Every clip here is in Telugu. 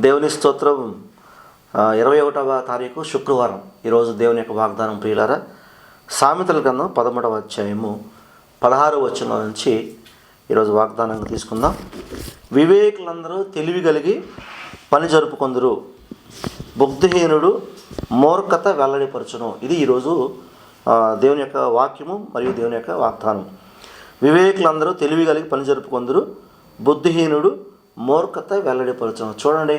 దేవుని స్తోత్రం ఇరవై ఒకటవ తారీఖు శుక్రవారం. ఈరోజు దేవుని యొక్క వాగ్దానం ప్రియులారా సామెతల గ్రంథం పదమూడవ అధ్యాయము పదహారు వచ్చిన నుంచి ఈరోజు వాగ్దానంగా తీసుకుందాం. వివేకులందరూ తెలివి కలిగి పని జరుపుకుందరు. బుద్ధిహీనుడు మూర్ఖత వెల్లడిపరచును. ఇది ఈరోజు దేవుని యొక్క వాక్యము మరియు దేవుని యొక్క వాగ్దానం. వివేకులందరూ తెలివి కలిగి పని జరుపుకుందరు. బుద్ధిహీనుడు మూర్ఖత వెల్లడిపరచడం. చూడండి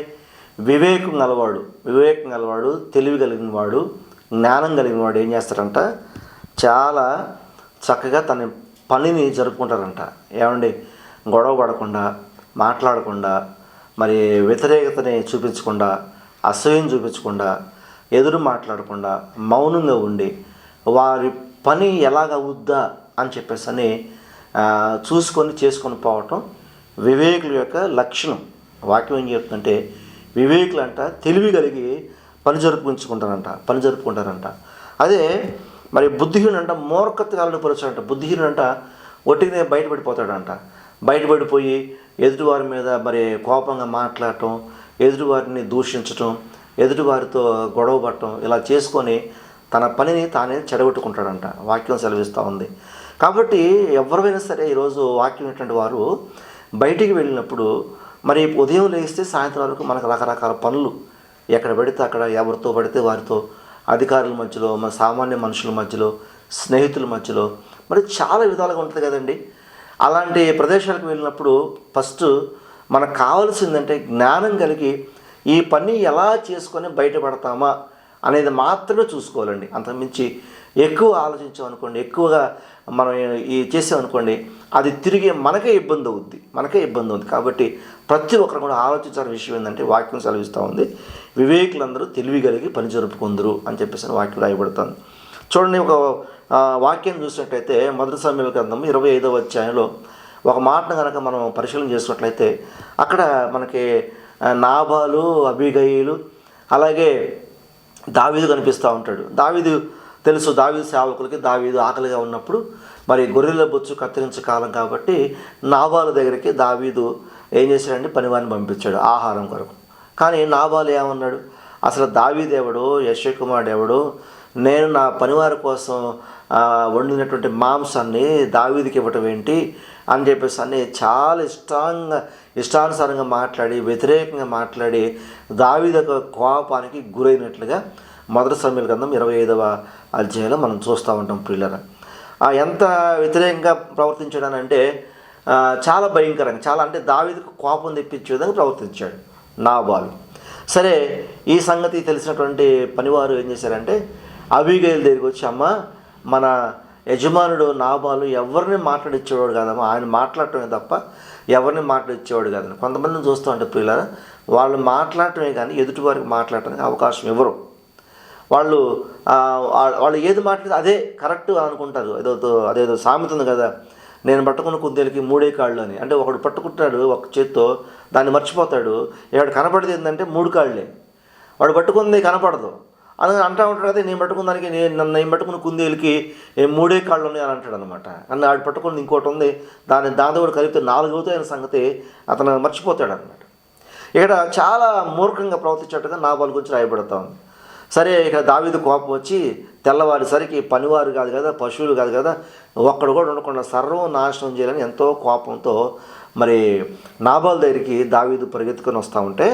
వివేకం గలవాడు వివేకం గలవాడు తెలివి కలిగిన వాడు జ్ఞానం కలిగిన వాడు ఏం చేస్తారంట? చాలా చక్కగా తన పనిని జరుపుకుంటారంట. ఏమండి? గొడవ పడకుండా మాట్లాడకుండా మరి వ్యతిరేకతని చూపించకుండా అసహ్యం చూపించకుండా ఎదురు మాట్లాడకుండా మౌనంగా ఉండి వారి పని ఎలాగ అవుద్దా అని చెప్పేసి అని చూసుకొని చేసుకొని పోవటం వివేకుల యొక్క లక్షణం. వాక్యం ఏం చెప్తుందంటే వివేకులు అంట తెలివి కలిగి పని జరుపుకుంచుకుంటారంట పని జరుపుకుంటారంట. అదే మరి బుద్ధిహీనుడు అంట మూర్ఖత కాలని పరుచాడంట బుద్ధిహీనుడు అంట ఒట్టినే బయటపడిపోతాడంట. బయటపడిపోయి ఎదుటివారి మీద మరి కోపంగా మాట్లాడటం ఎదుటివారిని దూషించటం ఎదుటివారితో గొడవ పడటం ఇలా చేసుకొని తన పనిని తానే చెడగొట్టుకుంటాడంట. వాక్యం సెలవిస్తూ ఉంది. కాబట్టి ఎవరైనా సరే ఈరోజు వాక్యం ఏంటంటే వారు బయటికి వెళ్ళినప్పుడు మరి ఉదయం లేస్తే సాయంత్రం వరకు మనకు రకరకాల పనులు ఎక్కడ పడితే అక్కడ ఎవరితో పడితే వారితో అధికారుల మధ్యలో మన సామాన్య మనుషుల మధ్యలో స్నేహితుల మధ్యలో మరి చాలా విధాలుగా ఉంటుంది కదండి. అలాంటి ప్రదేశాలకు వెళ్ళినప్పుడు ఫస్ట్ మనకు కావాల్సిందంటే జ్ఞానం కలిగి ఈ పని ఎలా చేసుకొని బయటపడతామా అనేది మాత్రమే చూసుకోవాలండి. అంతకుమించి ఎక్కువ ఆలోచించాం అనుకోండి ఎక్కువగా మనం ఈ చేసామనుకోండి అది తిరిగి మనకే ఇబ్బంది అవుద్ది మనకే ఇబ్బంది అవుద్ది. కాబట్టి ప్రతి ఒక్కరు కూడా ఆలోచించాల్సిన విషయం ఏంటంటే వాక్యం సెలవిస్తూ ఉంది వివేకులందరూ తెలివి కలిగి పని జరుపుకుందరు అని చెప్పేసి వాక్యం రాయబడుతుంది. చూడండి ఒక వాక్యం చూసినట్టయితే మొదటి సమయంలో గ్రంథం ఇరవై ఐదవ అధ్యాయంలో ఒక మాటను కనుక మనం పరిశీలన చేసినట్లయితే అక్కడ మనకి నాభాలు అభిగయులు అలాగే దావీదు కనిపిస్తూ ఉంటాడు. దావీదు తెలుసు దావీదు సేవకులకి దావీదు ఆకలిగా ఉన్నప్పుడు మరి గొర్రెల బొచ్చు కత్తిరించే కాలం కాబట్టి నాబాలు దగ్గరికి దావీదు ఏం చేశాడంటే పనివారిని పంపించాడు ఆహారం కొరకు. కానీ నాబాలు ఏమన్నాడు? అసలు దావీదేవుడు యశ్వకుమారుడు ఎవడు నేను నా పనివారి కోసం వండినటువంటి మాంసాన్ని దావీదికి ఇవ్వటం ఏంటి అని చెప్పేసి అన్ని చాలా ఇష్టంగా ఇష్టానుసారంగా మాట్లాడి వ్యతిరేకంగా మాట్లాడి దావీద కోపానికి గురైనట్లుగా మొదటి సమయాల గ్రంథం ఇరవై ఐదవ అధ్యాయంలో మనం చూస్తూ ఉంటాం ప్రియులరా. ఆ, ఎంత వ్యతిరేకంగా ప్రవర్తించాడనంటే చాలా భయంకరంగా చాలా అంటే దావీదకు కోపం తెప్పించే విధంగా ప్రవర్తించాడు నాబాలు. సరే ఈ సంగతి తెలిసినటువంటి పనివారు ఏం చేశారంటే అబిగైల్ దగ్గరికి వచ్చి అమ్మ మన యజమానుడు నాబాలు ఎవరిని మాట్లాడిచ్చేవాడు కాదమ్మా? ఆయన మాట్లాడటమే తప్ప ఎవరిని మాట్లాడిచ్చేవాడు కాదని కొంతమందిని చూస్తూ ఉంటే పిల్లలు వాళ్ళు మాట్లాడటమే కానీ ఎదుటివారికి మాట్లాడటానికి అవకాశం ఇవ్వరు. వాళ్ళు వాళ్ళు ఏది మాట్లాడితే అదే కరెక్ట్ అనుకుంటారు. ఏదో అదేదో సామెత ఉంది కదా నేను పట్టుకున్న కుందేలకి మూడే కాళ్ళు అని. అంటే ఒకడు పట్టుకుంటాడు ఒక చేత్తో దాన్ని మర్చిపోతాడు. ఇక్కడ కనపడేది ఏంటంటే మూడు కాళ్ళే. వాడు పట్టుకుంది కనపడదు. అని అంటూ ఉంటాడు కదా నేను పట్టుకున్న దానికి నేను నన్ను నేను పట్టుకున్న కుందేలకి మూడే కాళ్ళు ఉన్నాయి అని అంటాడు అనమాట అన్న ఆడు పట్టుకుని ఇంకోటి ఉంది దాన్ని దాంతో కూడా కలిపితే నాలుగు అవుతాయి అనే సంగతి అతను మర్చిపోతాడు అనమాట ఇక్కడ చాలా మూర్ఖంగా ప్రవర్తించేట్టుగా నా వాళ్ళ గురించి రాయబడతా ఉంది. సరే ఇక దావీదు కోపం వచ్చి తెల్లవారిసరికి పనివారు కాదు కదా పశువులు కాదు కదా ఒక్కడు కూడా ఉండకుండా సర్వం నాశనం చేయాలని ఎంతో కోపంతో మరి నాబాల్ దగ్గరికి దావీదు పరిగెత్తుకొని వస్తూ ఉంటే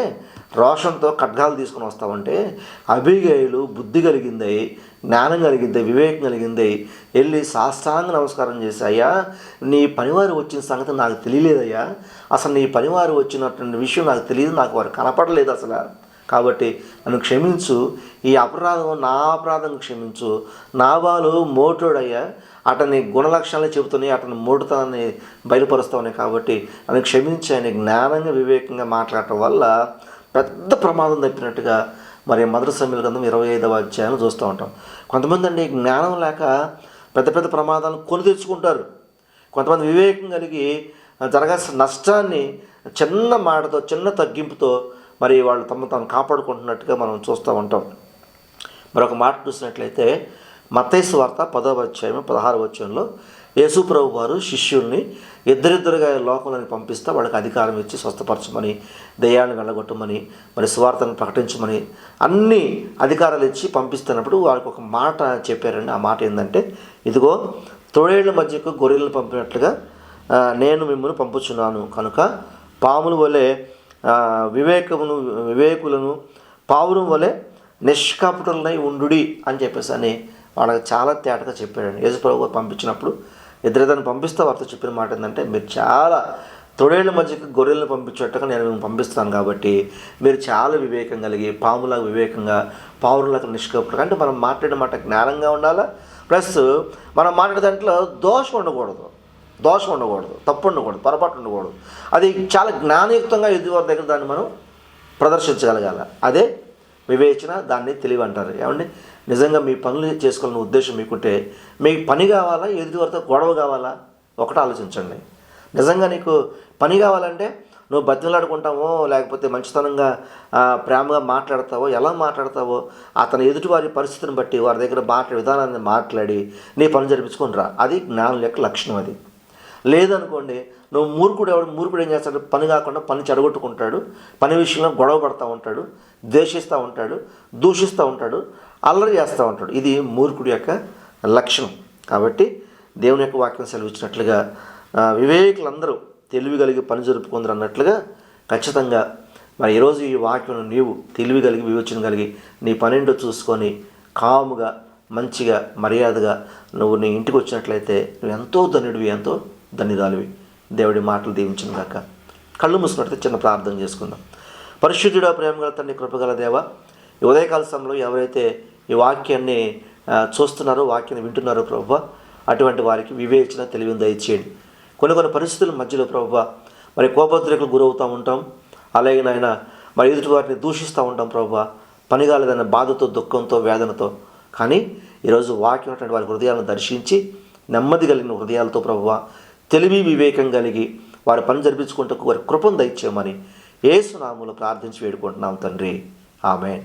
రోషంతో ఖడ్గాలు తీసుకొని వస్తూ ఉంటే అభిగయులు బుద్ధి కలిగింది జ్ఞానం కలిగింది వివేకం కలిగింది వెళ్ళి సాష్టాంగ నమస్కారం చేసి అయ్యా నీ పనివారు వచ్చిన సంగతి నాకు తెలియలేదయ్యా. అసలు నీ పనివారు వచ్చినటువంటి విషయం నాకు తెలియదు నాకు వారు కనపడలేదు అసలు. కాబట్టి నన్ను క్షమించు. ఈ అపరాధం నా అపరాధం క్షమించు. నాబాలు మోటోడయ్యా. అతని గుణలక్షణాలు చెబుతున్నాయి. అతని మూఢతనాన్ని బయలుపరుస్తామని కాబట్టి నన్ను క్షమించి ఆయన జ్ఞానంగా వివేకంగా మాట్లాడటం వల్ల పెద్ద ప్రమాదం తప్పినట్టుగా మరి మధుర సమీల గ్రంథం ఇరవై ఐదవ అధ్యాయం చూస్తూ ఉంటాం. కొంతమంది అండి జ్ఞానం లేక పెద్ద పెద్ద ప్రమాదాలను కొని తెచ్చుకుంటారు. కొంతమంది వివేకం కలిగి జరగాల్సిన నష్టాన్ని చిన్న మాటతో చిన్న తగ్గింపుతో మరి వాళ్ళు తమ తాను కాపాడుకుంటున్నట్టుగా మనం చూస్తూ ఉంటాం. మరొక మాట చూసినట్లయితే మత్తైసు వార్త పదవ అధ్యాయం పదహారు వచ్చంలో యేసుప్రభు వారు శిష్యుల్ని ఇద్దరిద్దరుగా లోకంలోకి పంపిస్తే వాళ్ళకి అధికారం ఇచ్చి స్వస్థపరచమని దయ్యాన్ని వెళ్ళగొట్టమని మరి స్వార్థను ప్రకటించమని అన్ని అధికారాలు ఇచ్చి పంపిస్తున్నప్పుడు వారికి ఒక మాట చెప్పారండి. ఆ మాట ఏంటంటే ఇదిగో తొడేళ్ళ మధ్యకు గొర్రెలను పంపినట్లుగా నేను మిమ్మల్ని పంపుచున్నాను. కనుక పాముల వలె వివేకమును వివేకులను పావురం వలె నిష్కాపుటలై ఉండుడి అని చెప్పేసి అని వాళ్ళకి చాలా తేటగా చెప్పాడండి. యేసుప్రభు గారు పంపించినప్పుడు ఇద్దరిద్దరిని పంపిస్తే వారితో చెప్పిన మాట ఏంటంటే మీరు చాలా తొడేళ్ళ మధ్యకి గొర్రెలను పంపించేట్టుగా నేను మేము పంపిస్తాను కాబట్టి మీరు చాలా వివేకం కలిగి పాములాగా వివేకంగా పావురులకు నిష్కపటుగా అంటే మనం మాట్లాడే మాట జ్ఞానంగా ఉండాలా? ప్లస్ మనం మాట్లాడే దాంట్లో దోషం ఉండకూడదు. దోషం ఉండకూడదు తప్పు ఉండకూడదు పొరపాటు ఉండకూడదు. అది చాలా జ్ఞానయుక్తంగా ఎదుటివారి దగ్గర దాన్ని మనం ప్రదర్శించగలగాల. అదే వివేచన దాన్ని తెలివి అంటారు ఏమండి? నిజంగా మీ పనులు చేసుకోవాలనే ఉద్దేశం మీకుంటే మీకు పని కావాలా ఎదుటివారితో గొడవ కావాలా? ఒకటి ఆలోచించండి. నిజంగా నీకు పని కావాలంటే నువ్వు బతిమలాడుకుంటావో లేకపోతే మంచితనంగా ప్రేమగా మాట్లాడతావో ఎలా మాట్లాడతావో అతని ఎదుటివారి పరిస్థితిని బట్టి వారి దగ్గర మాట్లాడే విధానాన్ని మాట్లాడి నీ పని జరిపించుకుని రా. అది జ్ఞానం యొక్క లక్షణం అది. లేదనుకోండి నువ్వు మూర్ఖుడు ఎవడు? మూర్ఖుడు ఏం చేస్తాడు? పని కాకుండా పని చెడగొట్టుకుంటాడు. పని విషయంలో గొడవ పడతా ఉంటాడు ద్వేషిస్తూ ఉంటాడు దూషిస్తూ ఉంటాడు అల్లరి చేస్తూ ఉంటాడు. ఇది మూర్ఖుడి యొక్క లక్షణం. కాబట్టి దేవుని యొక్క వాక్యం సెలవిచ్చినట్లుగా వివేకులందరూ తెలివి కలిగి పని జరుపుకుందరు అన్నట్లుగా ఖచ్చితంగా మరి ఈరోజు ఈ వాక్యం నీవు తెలివి కలిగి వివేచన కలిగి నీ పన్నెండు చూసుకొని కాముగా మంచిగా మర్యాదగా నువ్వు నీ ఇంటికి వచ్చినట్లయితే నువ్వు ఎంతో ధనుడివి ఎంతో ధన్యురాలివి దేవుడి మాటలు దీవించిన గాక. కళ్ళు మూసుకున్నట్టు చిన్న ప్రార్థన చేసుకుందాం. పరిశుద్ధుడ ప్రేమగల తండ్రి కృపగల దేవ ఈ ఉదయకాల సమయంలో ఎవరైతే ఈ వాక్యాన్ని చూస్తున్నారో వాక్యాన్ని వింటున్నారో ప్రభు అటువంటి వారికి వివేచన తెలివిని దయచేయండి. కొన్ని కొన్ని పరిస్థితుల మధ్యలో ప్రభు మరి కోపద్రేకులు గురవుతూ ఉంటాం. అలాగే నాయన మరి ఎదుటి వారిని దూషిస్తూ ఉంటాం ప్రభు పని కాలేదన్న బాధతో దుఃఖంతో వేదనతో. కానీ ఈరోజు వాక్యం అటువంటి వారి హృదయాలను దర్శించి నెమ్మది కలిగిన హృదయాలతో ప్రభువ తెలివి వివేకం కలిగి వారి పని జరిపించుకుంటూ వారి కృపను దయచేయమని ఏసునాములు ప్రార్థించి వేడుకుంటున్నాం తండ్రి. ఆమె